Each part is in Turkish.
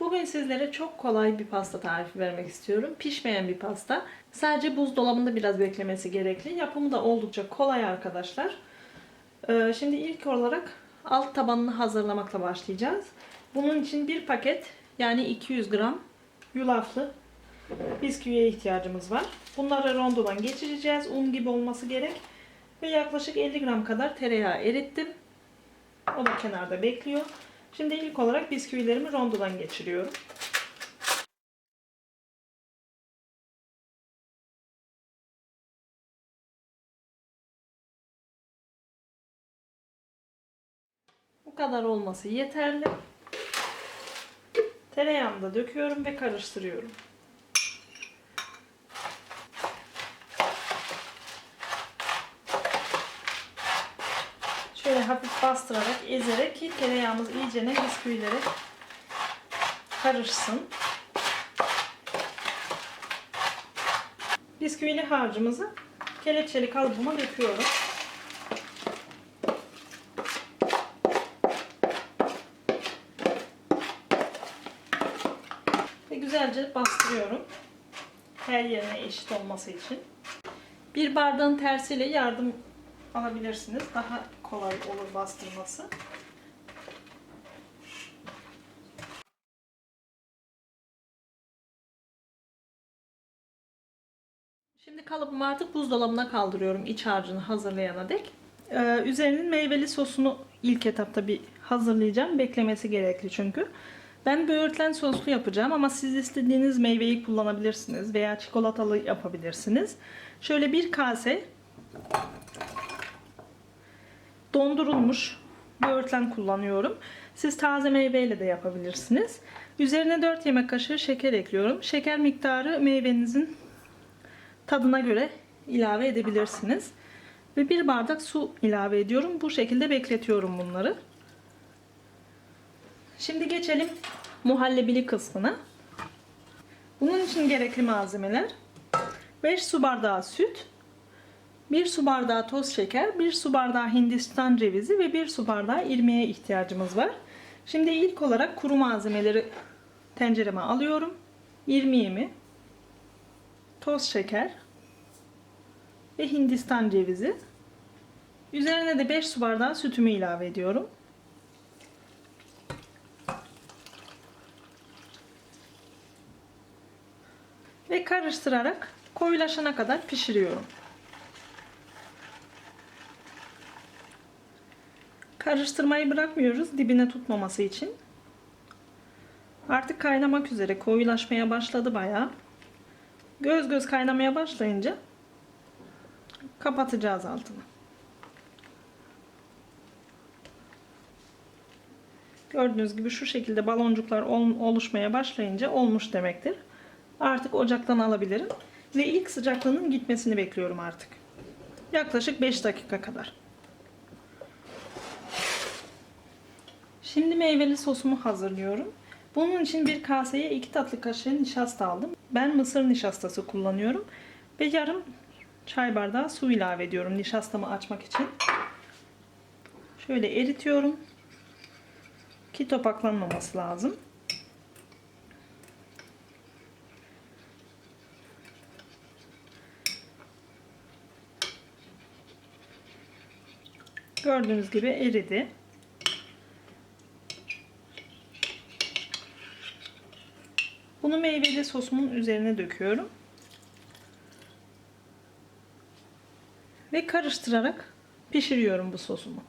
Bugün sizlere çok kolay bir pasta tarifi vermek istiyorum. Pişmeyen bir pasta. Sadece buzdolabında biraz beklemesi gerekli. Yapımı da oldukça kolay arkadaşlar. Ee, Şimdi ilk olarak alt tabanını hazırlamakla başlayacağız. Bunun için bir paket yani 200 gram yulaflı bisküviye ihtiyacımız var. Bunları rondodan geçireceğiz. Un gibi olması gerek. Ve yaklaşık 50 gram kadar tereyağı erittim. O da kenarda bekliyor. Şimdi ilk olarak bisküvilerimi rondodan geçiriyorum. Bu kadar olması yeterli. Tereyağını da döküyorum ve karıştırıyorum. Şöyle hafif bastırarak, ezerek ki tereyağımız iyicene bisküvilere karışsın. Bisküvili harcımızı kelepçeli kalıbıma döküyorum. Ve güzelce bastırıyorum. Her yerine eşit olması için. Bir bardağın tersiyle yardım alabilirsiniz. Daha kolay olur bastırması. Şimdi kalıbımı artık buzdolabına kaldırıyorum iç harcını hazırlayana dek. Ee, üzerinin meyveli sosunu ilk etapta bir hazırlayacağım. Beklemesi gerekli çünkü. Ben böğürtlen soslu yapacağım ama siz istediğiniz meyveyi kullanabilirsiniz veya çikolatalı yapabilirsiniz. Şöyle bir kase dondurulmuş böğürtlen kullanıyorum. Siz taze meyveyle de yapabilirsiniz. Üzerine 4 yemek kaşığı şeker ekliyorum. Şeker miktarı meyvenizin tadına göre ilave edebilirsiniz. Ve bir bardak su ilave ediyorum. Bu şekilde bekletiyorum bunları. Şimdi geçelim muhallebili kısmına. Bunun için gerekli malzemeler 5 su bardağı süt, 1 su bardağı toz şeker, 1 su bardağı hindistan cevizi ve 1 su bardağı irmiğe ihtiyacımız var. Şimdi ilk olarak kuru malzemeleri tencereme alıyorum. İrmiğimi, toz şeker ve hindistan cevizi. Üzerine de 5 su bardağı sütümü ilave ediyorum. Ve karıştırarak koyulaşana kadar pişiriyorum. Karıştırmayı bırakmıyoruz dibine tutmaması için. Artık kaynamak üzere koyulaşmaya başladı bayağı. Göz göz kaynamaya başlayınca kapatacağız altını. Gördüğünüz gibi şu şekilde baloncuklar oluşmaya başlayınca olmuş demektir. Artık ocaktan alabilirim. Ve ilk sıcaklığının gitmesini bekliyorum artık. Yaklaşık 5 dakika kadar. Şimdi meyveli sosumu hazırlıyorum. Bunun için bir kaseye 2 tatlı kaşığı nişasta aldım. Ben mısır nişastası kullanıyorum. Ve yarım çay bardağı su ilave ediyorum nişastamı açmak için. Şöyle eritiyorum. Ki topaklanmaması lazım. Gördüğünüz gibi eridi. Bunu meyveli sosumun üzerine döküyorum. Ve karıştırarak pişiriyorum bu sosumu.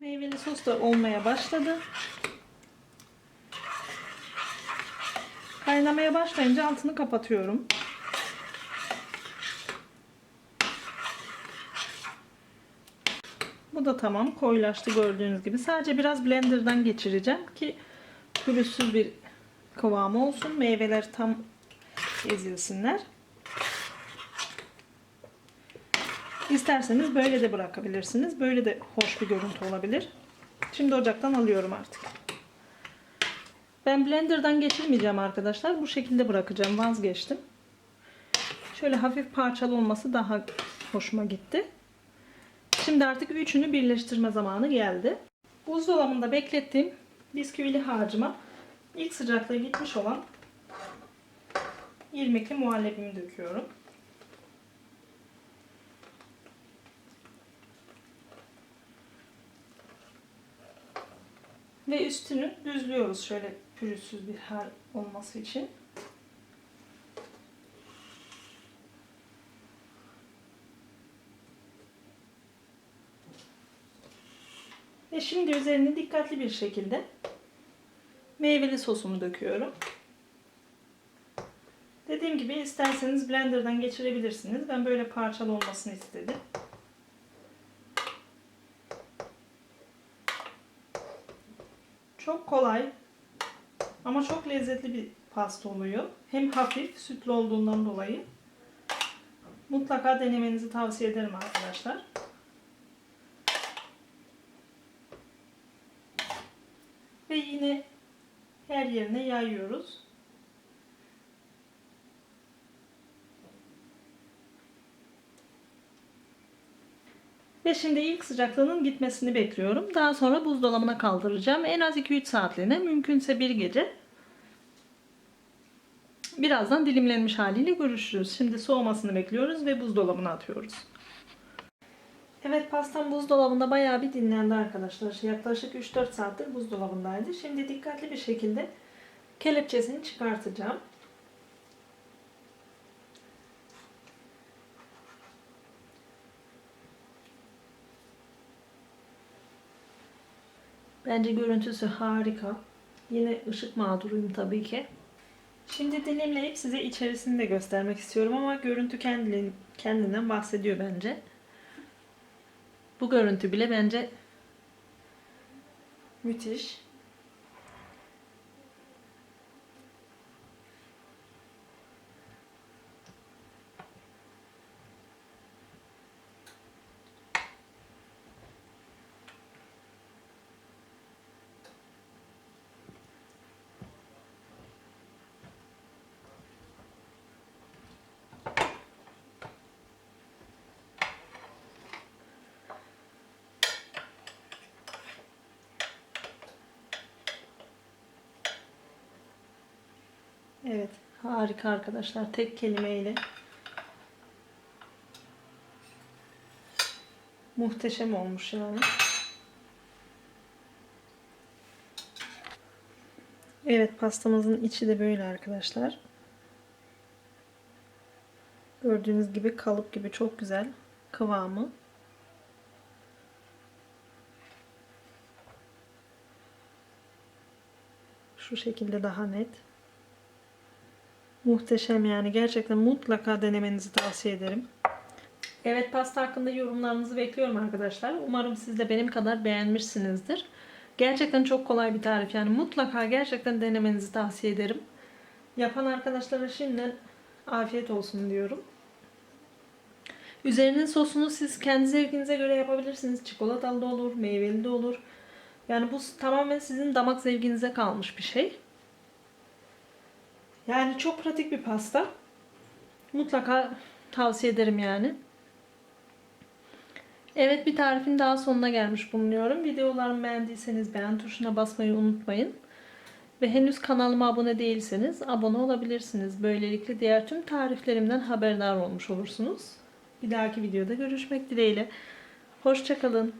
Meyveli sos da olmaya başladı. Kaynamaya başlayınca altını kapatıyorum. Bu da tamam. Koyulaştı gördüğünüz gibi. Sadece biraz blenderdan geçireceğim ki pürüzsüz bir kıvamı olsun. Meyveler tam ezilsinler. İsterseniz böyle de bırakabilirsiniz. Böyle de hoş bir görüntü olabilir. Şimdi ocaktan alıyorum artık. Ben blenderdan geçirmeyeceğim arkadaşlar. Bu şekilde bırakacağım. Vazgeçtim. Şöyle hafif parçalı olması daha hoşuma gitti. Şimdi artık üçünü birleştirme zamanı geldi. Buzdolabında beklettiğim bisküvili harcıma ilk sıcaklığı gitmiş olan irmikli muhallebimi döküyorum. Ve üstünü düzlüyoruz şöyle pürüzsüz bir hal olması için. Ve şimdi üzerine dikkatli bir şekilde meyveli sosumu döküyorum. Dediğim gibi isterseniz blenderdan geçirebilirsiniz. Ben böyle parçalı olmasını istedim. Çok kolay ama çok lezzetli bir pasta oluyor. Hem hafif sütlü olduğundan dolayı. Mutlaka denemenizi tavsiye ederim arkadaşlar. Ve yine her yerine yayıyoruz. Ve şimdi ilk sıcaklığının gitmesini bekliyorum. Daha sonra buzdolabına kaldıracağım. En az 2-3 saatliğine mümkünse bir gece. Birazdan dilimlenmiş haliyle görüşürüz. Şimdi soğumasını bekliyoruz ve buzdolabına atıyoruz. Evet pastam buzdolabında bayağı bir dinlendi arkadaşlar. Yaklaşık 3-4 saattir buzdolabındaydı. Şimdi dikkatli bir şekilde kelepçesini çıkartacağım. Bence görüntüsü harika. Yine ışık mağduruyum tabii ki. Şimdi dilimleyip size içerisini de göstermek istiyorum ama görüntü kendiliğin, kendinden bahsediyor bence. Bu görüntü bile bence müthiş. Evet, harika arkadaşlar. Tek kelimeyle muhteşem olmuş yani. Evet, pastamızın içi de böyle arkadaşlar. Gördüğünüz gibi kalıp gibi çok güzel kıvamı. Şu şekilde daha net. Muhteşem yani. Gerçekten mutlaka denemenizi tavsiye ederim. Evet pasta hakkında yorumlarınızı bekliyorum arkadaşlar. Umarım siz de benim kadar beğenmişsinizdir. Gerçekten çok kolay bir tarif. Yani mutlaka gerçekten denemenizi tavsiye ederim. Yapan arkadaşlara şimdiden afiyet olsun diyorum. Üzerinin sosunu siz kendi zevkinize göre yapabilirsiniz. Çikolatalı da olur, meyveli de olur. Yani bu tamamen sizin damak zevkinize kalmış bir şey. Yani çok pratik bir pasta. Mutlaka tavsiye ederim yani. Evet bir tarifin daha sonuna gelmiş bulunuyorum. Videolarımı beğendiyseniz beğen tuşuna basmayı unutmayın. Ve henüz kanalıma abone değilseniz abone olabilirsiniz. Böylelikle diğer tüm tariflerimden haberdar olmuş olursunuz. Bir dahaki videoda görüşmek dileğiyle. Hoşçakalın.